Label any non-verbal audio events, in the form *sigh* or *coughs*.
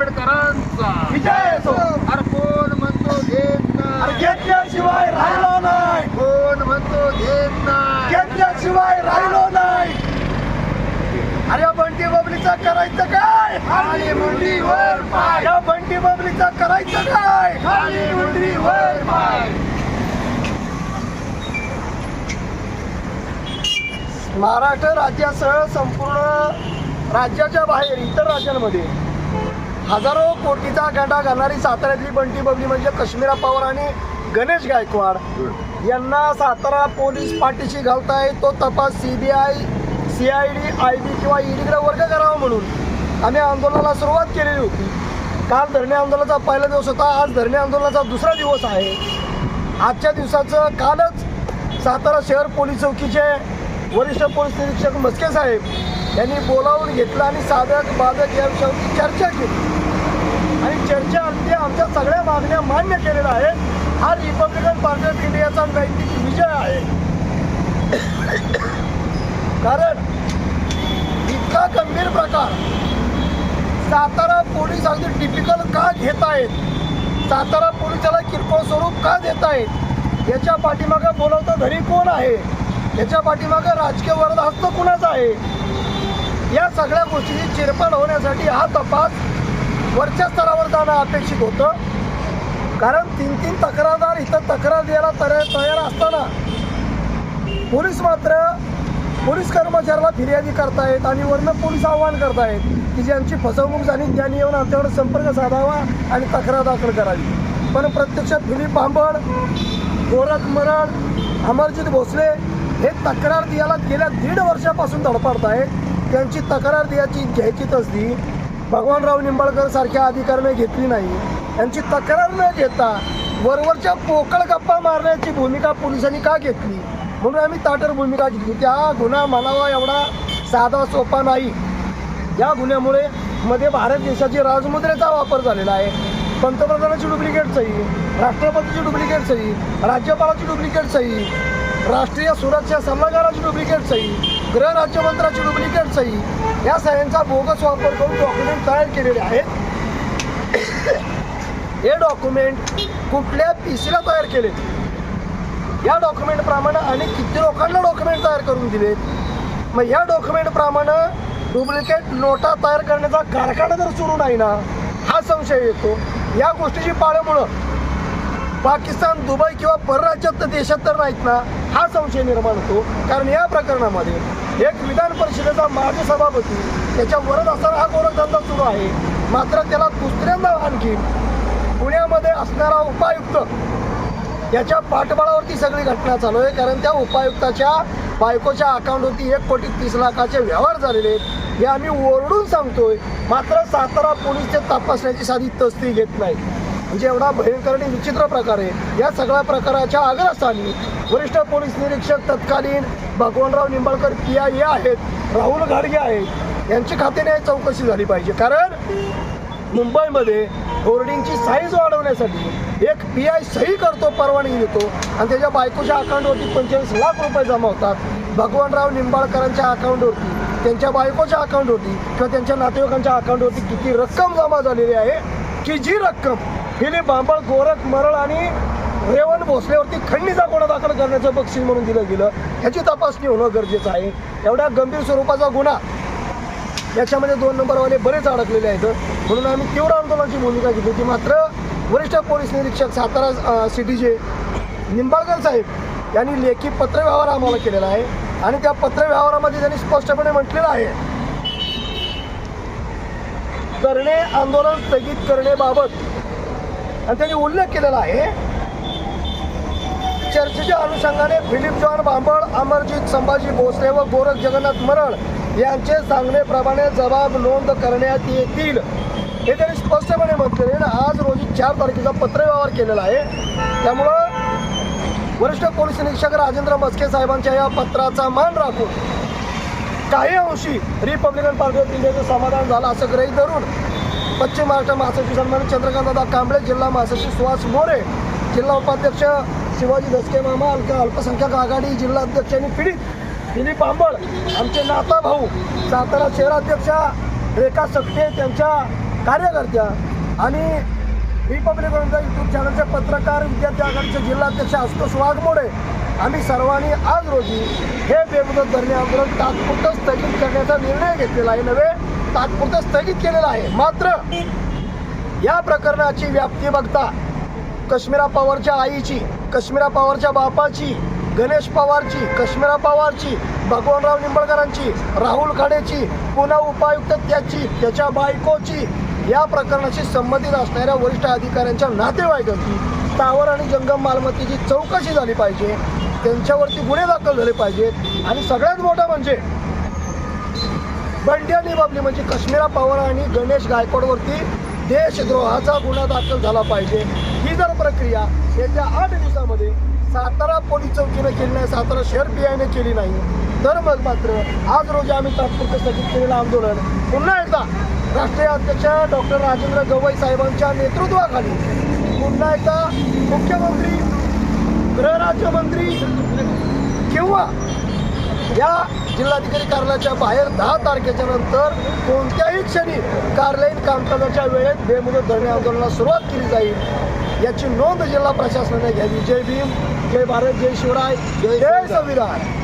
आंबेडकरांचा. विजय असो. अरे कोण म्हणतो अरे नाही. घेतल्याशिवाय राहिलो नाही. कोण म्हणतो देत नाही. घेतल्याशिवाय राहिलो नाही. अरे बंटी बबलीचं करायचं काय? खाली मुंडी वर पाय. या बंटी बबलीचं करायचं काय? खाली मुंडी वर पाय. महाराष्ट्र राज्यासह संपूर्ण राज्याच्या बाहेर इतर राज्यांमध्ये हजारो कोटीचा गाडा घालणारी साताऱ्यातली बंटी बबली म्हणजे कश्मीरा पवार आणि गणेश गायकवाड. यांना सातारा पोलीस पाठीशी घालताय तो तपास CBI C I D I B किंवा ईडीकडे वर्ग करावा म्हणून. आम्ही आंदोलनाला सुरुवात केलेली होती. काल धरणे आंदोलनाचा पहिला दिवस होता आज धरणे आंदोलनाचा दुसरा दिवस आहे. आजच्या दिवसाचं कालच सातारा शहर पोलीस चौकीचे वरिष्ठ पोलीस निरीक्षक मस्के साहेब यांनी बोलावून घेतलं आणि साधक बाधक या चर्चा केली. चर्चा अंत्य आमच्या सगळ्या मागण्या मान्य केलेल्या आहेत. हा रिपब्लिकन पार्टी ऑफ इंडियाचा नैतिक विजय आहे. कारण इतका गंभीर प्रकार. सातारा पोलीस अगदी टिपिकल का घेत आहेत? सातारा पोलिसाला किरकोळ स्वरूप का देत आहेत? याच्या पाठीमागं बोलवतं घरी कोण आहे? याच्या पाठीमागं राजकीय वरद हस्त कुणाचा आहे? या सगळ्या गोष्टीची चिरपण होण्यासाठी हा तपास वरच्या स्तरावर जाणं अपेक्षित होतं. कारण तीन तीन तक्रारदार इथं तक्रार द्यायला तयार तयार असताना पोलीस मात्र पोलीस कर्मचाऱ्याला फिर्यादी करतायत आणि वरनं पोलीस आव्हान करतायत की ज्यांची फसवणूक झाली त्यांनी येऊन आमच्याकडे संपर्क साधावा आणि तक्रार दाखल करावी. पण प्रत्यक्षात फिलिप बांबड गोरख मरण अमरजित भोसले हे तक्रार द्यायला गेल्या दीड वर्षापासून धडपडत आहेत त्यांची तक्रार द्यायची घ्यायची असती भगवानराव निंबाळकर सारख्या अधिकाऱ्याने घेतली नाही. यांची तक्रार न घेता वरवरच्या पोकळ गप्पा मारण्याची भूमिका पोलिसांनी का घेतली? म्हणून आम्ही ताटर भूमिका घेतली. त्या गुन्हा म्हणावा एवढा साधा सोपा नाही. या गुन्ह्यामुळे मध्ये भारत देशाची राजमुद्रेचा वापर झालेला आहे. पंतप्रधानाची डुप्लिकेट सही राष्ट्रपतीची डुप्लिकेट सही राज्यपालाची डुप्लिकेट सही राष्ट्रीय सुरक्षा सल्लागाराची डुप्लिकेट सही गृह राज्यमंत्र्याची डुप्लिकेट सही या सह्यांचा बोगस वापर करून डॉक्युमेंट तयार केलेले आहेत. *coughs* हे डॉक्युमेंट कुठल्या पी सीला तयार केले? या डॉक्युमेंटप्रमाणे आणि किती लोकांना डॉक्युमेंट तयार करून दिले? मग या डॉक्युमेंटप्रमाणे डुप्लिकेट नोटा तयार करण्याचा कारखाना जर सुरू नाही ना? हा संशय येतो. या गोष्टीची पाळ्यामुळं पाकिस्तान दुबई किंवा परराज्यात तर देशात तर नाहीत ना? हा संशय निर्माण होतो. कारण या प्रकरणामध्ये एक विधान परिषदेचा माजी सभापती त्याच्या वरद असताना हा गोरखधंदा सुरू आहे. मात्र त्याला दुसऱ्यांदा आणखी पुण्यामध्ये असणारा उपायुक्त याच्या पाठबळावरती सगळी घटना चालू आहे. कारण त्या उपायुक्ताच्या बायकोच्या अकाउंटवरती एक कोटी तीस लाखाचे व्यवहार झालेले आहेत. हे आम्ही ओरडून सांगतोय. मात्र सातारा पोलीस ते तपासण्याची साधी तस्ती घेत नाही. म्हणजे एवढा भयंकर आणि विचित्र प्रकार आहे या सगळ्या प्रकाराच्या आग्रस्थानी वरिष्ठ पोलीस निरीक्षक तत्कालीन Bhagwanrao Nimbalkar P I A आहेत राहुल घाडगे आहेत यांची खात्याने चौकशी झाली पाहिजे. कारण मुंबईमध्ये होर्डिंगची साईज वाढवण्यासाठी एक पी आय सही करतो परवानगी देतो आणि त्याच्या बायकोच्या अकाउंटवरती पंचेचाळीस लाख रुपये जमा होतात. भगवानराव निंबाळकरांच्या अकाउंटवरती त्यांच्या बायकोच्या अकाउंटवरती किंवा त्यांच्या नातेवाईकांच्या अकाउंटवरती किती रक्कम जमा झालेली आहे की जी रक्कम हिने बांबळ गोरख मरळ आणि रेवण भोसलेवरती खंडीचा गुन्हा दाखल करण्याचं बक्षीस म्हणून दिलं गेलं. ह्याची तपासणी होणं गरजेचं आहे. एवढ्या गंभीर स्वरूपाचा गुन्हा. याच्यामध्ये दोन नंबरवाले बरेच अडकलेले आहेत. म्हणून आम्ही तीव्र आंदोलनाची भूमिका घेतली होती. मात्र वरिष्ठ पोलीस निरीक्षक सातारा सिटीचे निंबाळकर साहेब यांनी लेखी पत्रव्यवहार आम्हाला केलेला आहे आणि त्या पत्रव्यवहारामध्ये त्यांनी स्पष्टपणे म्हटलेलं आहे. करणे आंदोलन स्थगित करणेबाबत आणि त्यांनी उल्लेख केलेला आहे चर्चेच्या अनुषंगाने फिलिप जॉन बांबळ अमरजीत संभाजी भोसले व गोरख जगन्नाथ मरळ यांचे सांगण्याप्रमाणे जबाब नोंद करण्यात येतील हे त्यांनी स्पष्टपणे म्हटलेले आहे. आज रोजी चार तारखेचा पत्रव्यवहार केलेला आहे त्यामुळं वरिष्ठ पोलीस निरीक्षक राजेंद्र मस्के साहेबांच्या या पत्राचा मान राखून काही अंशी रिपब्लिकन पार्टी ऑफ इंडियाचं समाधान झालं असं ग्रहित धरून पश्चिम महाराष्ट्र महासचिव सन्मान चंद्रकांतदा कांबळे जिल्हा महासचिव सुहास मोरे जिल्हा उपाध्यक्ष शिवाजी दसके मामा अल्प अल्पसंख्याक आघाडी जिल्हा अध्यक्ष आणि पीडित दिलीप आंबळ आमचे नाता भाऊ सातारा शहराध्यक्षा रेखा सकटे त्यांच्या कार्यकर्त्या आणि रिपब्लिक यूट्यूब चॅनलचे पत्रकार विद्यार्थी आघाडीचे जिल्हाध्यक्ष आशुतोष वाघमोडे. आम्ही सर्वांनी आज रोजी हे बेमुदत धरणे आंदोलन तात्पुरतं स्थगित करण्याचा निर्णय घेतलेला आहे. नव्हे तात्पुरतं स्थगित केलेला आहे. मात्र या प्रकरणाची व्याप्ती बघता कश्मीरा पवारच्या आईची कश्मीरा पवारच्या बापाची गणेश पवारची कश्मीरा पवारची भगवानराव निंबळकरांची राहुल खाडेची पुन्हा उपायुक्त त्याची त्याच्या बायकोची या प्रकरणाशी संबंधित असणाऱ्या वरिष्ठ अधिकाऱ्यांच्या नातेवाईकांची स्थावर आणि जंगम मालमत्तेची चौकशी झाली पाहिजे. त्यांच्यावरती गुन्हे दाखल झाले पाहिजेत. आणि सगळ्यात मोठं म्हणजे बंड्या बाबली म्हणजे कश्मीरा पवार आणि गणेश गायकवाडवरती देशद्रोहाचा गुन्हा दाखल झाला पाहिजे. ही जर प्रक्रिया येत्या आठ दिवसामध्ये सातारा पोलीस चौकीने केली नाही सातारा शहर पी आयने केली नाही तर मग मात्र आज रोजी आम्ही तात्पुरतं स्थगित केलेलं आंदोलन पुन्हा एकदा राष्ट्रीय अध्यक्ष डॉक्टर राजेंद्र गवई साहेबांच्या नेतृत्वाखाली पुन्हा एकदा मुख्यमंत्री गृहराज्यमंत्री किंवा या जिल्हाधिकारी कार्यालयाच्या बाहेर दहा तारखेच्या नंतर कोणत्याही क्षणी कार्यालयीन कामकाजाच्या वेळेत बेमुदत धरणे आंदोलनाला सुरुवात केली जाईल. याची नोंद जिल्हा प्रशासनाने घ्यावी. जय भीम जय भारत जय शिवराय जय संविधान.